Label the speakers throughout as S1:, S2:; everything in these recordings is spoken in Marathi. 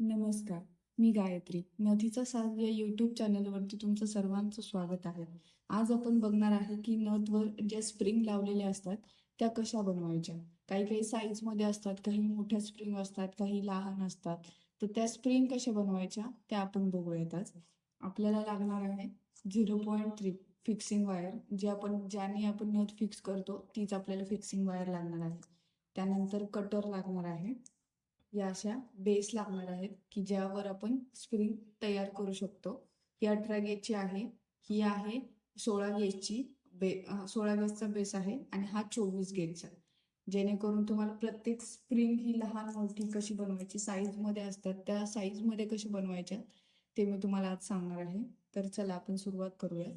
S1: नमस्कार मी गायत्री. नदीचा साज या यूट्यूब चॅनलवरती तुमचं सर्वांचं स्वागत आहे. आज आपण बघणार आहे की नथवर ज्या स्प्रिंग लावलेल्या असतात त्या कशा बनवायच्या? काही काही साईजमध्ये असतात काही मोठ्या स्प्रिंग असतात काही लहान असतात. तर त्या स्प्रिंग कशा बनवायच्या त्या आपण बघूयात आज. आपल्याला लागणार आहे zero point three fixing wire जे आपण ज्याने आपण नथ फिक्स करतो तीच आपल्याला फिक्सिंग वायर लागणार आहे. त्यानंतर कटर लागणार आहे. या अशा बेस लागणार आहेत की ज्यावर आपण स्प्रिंग तयार करू शकतो. ही अठरा गेजची आहे. ही आहे सोळा गेजची बे सोळा गेजचा बेस आहे आणि हा चोवीस गेजचा जेणेकरून तुम्हाला प्रत्येक स्प्रिंग ही लहान मोठी कशी बनवायची साईजमध्ये असतात त्या साईजमध्ये कशी बनवायच्या ते मी तुम्हाला आज सांगणार आहे. तर चला आपण सुरुवात करूया.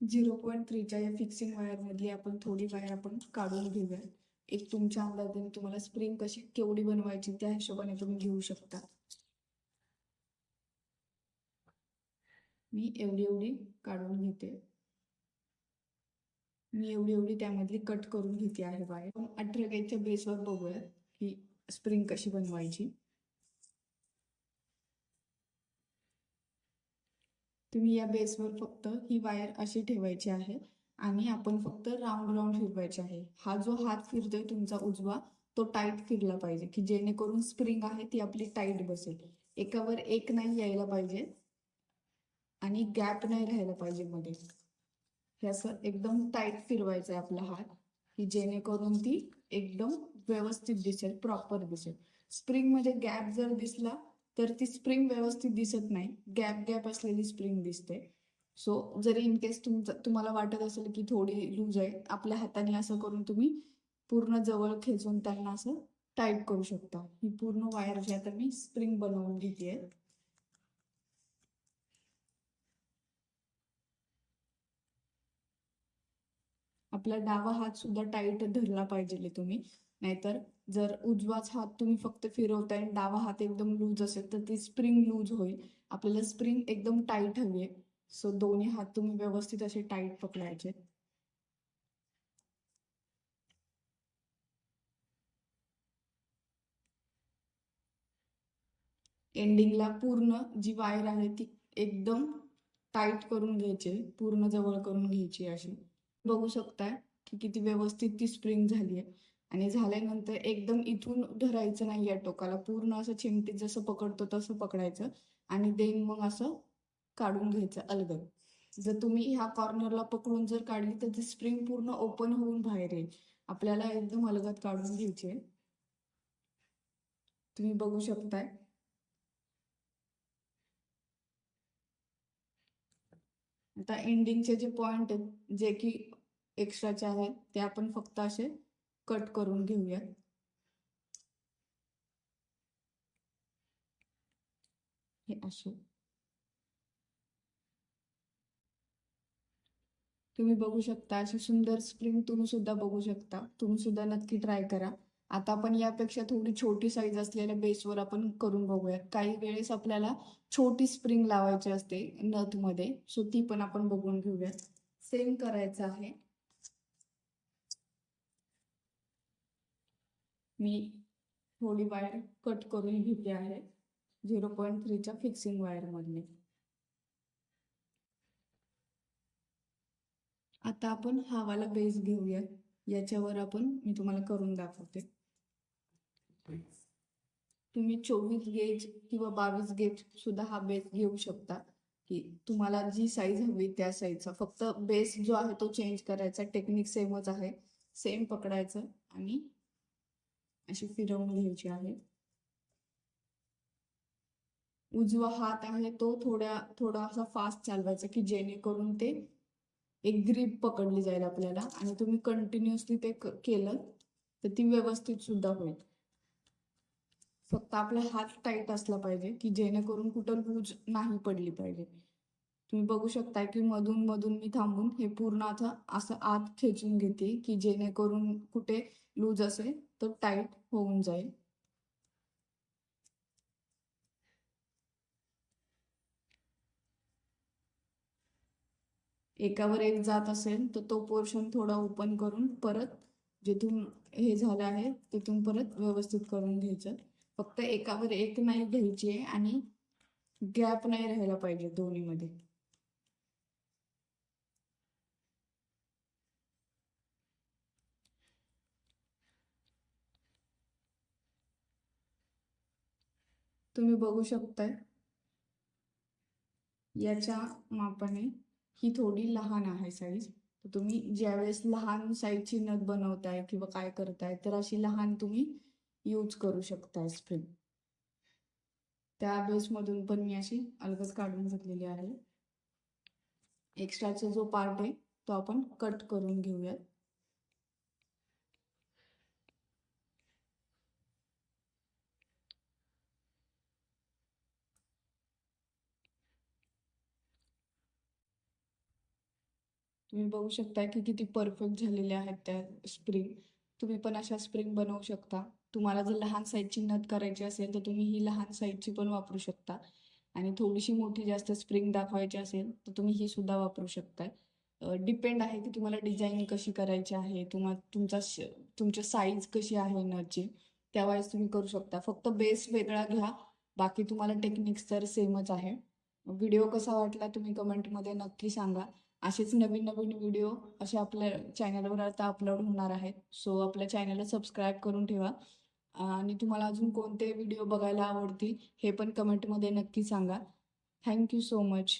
S1: झिरो पॉईंट थ्रीच्या या फिक्सिंग वायरमधली आपण थोडी वायर आपण काढून घेऊया. एक तुमच्या अंदाजाने तुम्हाला स्प्रिंग कशी केवढी बनवायची त्या हिशोबाने तुम्ही घेऊ शकता. मी एवढी एवढी काढून घेते. मी एवढी एवढी त्यामधली कट करून घेते आहे वायर अठरा गेजच्या बेसवर बघूया की स्प्रिंग कशी बनवायची. तुम्ही या बेसवर फक्त ही वायर अशी ठेवायची आहे. आणि आपण फक्त राऊंड राऊंड फिरवायचे आहे. हा जो हात फिरतोय तुमचा उजवा तो टाईट फिरला पाहिजे की जेणेकरून स्प्रिंग आहे ती आपली टाईट बसेल. एकावर एक नाही यायला पाहिजे आणि गॅप नाही राहायला पाहिजे मध्ये. हे असं एकदम टाईट फिरवायचं आहे आपला हात की जेणेकरून ती एकदम व्यवस्थित दिसेल प्रॉपर दिसेल. स्प्रिंगमध्ये गॅप जर दिसला तर ती स्प्रिंग व्यवस्थित दिसत नाही. गॅप गॅप असलेली स्प्रिंग दिसते. सो जर इन केस तुमचं तुम्हाला वाटत असेल की थोडी लूज आहे आपल्या हाताने असं करून तुम्ही पूर्ण जवळ खेचून त्यांना असं टाईट करू शकता. ही पूर्ण वायर जी आता मी स्प्रिंग बनवून घेते आपला डावा हात सुद्धा टाईट धरला पाहिजे तुम्ही. नाहीतर जर उजवाच हात तुम्ही फक्त फिरवताय आणि डावा हात एकदम लूज असेल तर ती स्प्रिंग लूज होईल. आपल्याला स्प्रिंग एकदम टाईट हवी आहे. सो दोन्ही हात तुम्ही व्यवस्थित असे टाईट पकडायचे. एंडिंगला पूर्ण जी वायर आहे ती एकदम टाईट करून घ्यायची पूर्ण जवळ करून घ्यायची अशी. बघू शकताय की किती व्यवस्थित ती स्प्रिंग झाली आहे. आणि झाल्यानंतर एकदम इथून धरायचं नाही या टोकाला. पूर्ण असं चिमटीत जसं पकडतो तसं पकडायचं. आणि देन मग असं काढून घ्यायचं अलगद. जर तुम्ही ह्या कॉर्नरला पकडून जर काढली तर ती स्प्रिंग पूर्ण ओपन होऊन बाहेर येईल. आपल्याला एकदम अलगद काढून घ्यायची. तुम्ही बघू शकताय. आता एंडिंगचे जे पॉइंट आहेत जे की एक्स्ट्राचे आहेत ते आपण फक्त असे कट करून घेऊया हे असे. तुम्ही बघू शकता अशी सुंदर स्प्रिंग तुम्ही सुद्धा बघू शकता. तुम्ही सुद्धा नक्की ट्राय करा. आता आपण यापेक्षा थोडी छोटी साईज असलेल्या बेसवर आपण करून बघूया काही वेळेस आपल्याला छोटी स्प्रिंग लावायची असते नथमध्ये सो ती पण आपण बघून घेऊया सेम करायचं आहे. मी थोडी वायर कट करून घेते आहे. झिरो पॉईंट थ्रीच्या फिक्सिंग वायर आता आपण हा वाला बेस घेऊया याच्यावर आपण मी तुम्हाला करून दाखवते. तुम्ही चोवीस गेज किंवा बावीस गेज सुद्धा हा बेस घेऊ शकता. की तुम्हाला जी साईज हवी त्या साईजचा फक्त बेस जो आहे तो चेंज करायचा. टेक्निक सेमच आहे. सेम पकडायचं आणि अशी फिरवून घ्यायची आहे. उजवा हात आहे तो थोड्या थोडासा फास्ट चालवायचा की जेणेकरून ते एक ग्रीप पकडली जाईल आपल्याला आणि तुम्ही कंटिन्युअसली ते केलं तर ती व्यवस्थित सुद्धा होईल. फक्त आपला हात टाईट असला पाहिजे की जेणेकरून कुठं लूज नाही पडली पाहिजे. तुम्ही बघू शकता की मधून मधून मी थांबून हे पूर्ण आता असं आत खेचून घेते की जेणेकरून कुठे लूज असेल तर टाईट होऊन जाईल. एकावर एक जात असेल तर तो पोर्शन थोडा ओपन करून परत जिथून हे झालं आहे तिथून परत व्यवस्थित करून घ्यायचं. फक्त एकावर एक नाही घ्यायची आहे आणि गॅप नाही राहायला पाहिजे दोन्हीमध्ये. तुम्ही बघू शकताय. याच्या मापाने ही थोडी लहान आहे साईज तर तुम्ही ज्यावेळेस लहान साईजची नथ बनवताय किंवा काय करताय तर अशी लहान तुम्ही यूज करू शकताय स्प्रिंग त्या बेसमधून पण मी अशी अलगच काढून घेतलेली आहे. एक्स्ट्राचा जो पार्ट आहे तो आपण कट करून घेऊयात. तुम्ही बघू शकता की किती परफेक्ट झालेल्या आहेत त्या स्प्रिंग तुम्ही पण अशा स्प्रिंग बनवू शकता. तुम्हाला जर लहान साईजची नथ करायची असेल तर तुम्ही ही लहान साईजची पण वापरू शकता. आणि थोडीशी मोठी जास्त स्प्रिंग दाखवायची असेल तर तुम्ही ही सुद्धा वापरू शकताय. डिपेंड आहे की तुम्हाला डिझाईन कशी करायची आहे तुम्हा तुमचा श- साईज कशी आहे नथची त्यावेळेस तुम्ही करू शकता. फक्त बेस वेगळा घ्या बाकी तुम्हाला टेक्निक्स तर सेमच आहे. व्हिडिओ कसा वाटला तुम्ही कमेंटमध्ये नक्की सांगा. असेच नवीन नवीन व्हिडिओ असे आपल्या चॅनलवर आता अपलोड होणार आहेत. सो आपल्या चॅनलला सबस्क्राईब करून ठेवा. आणि तुम्हाला अजून कोणते व्हिडिओ बघायला आवडतील हे पण कमेंटमध्ये नक्की सांगा. Thank you so much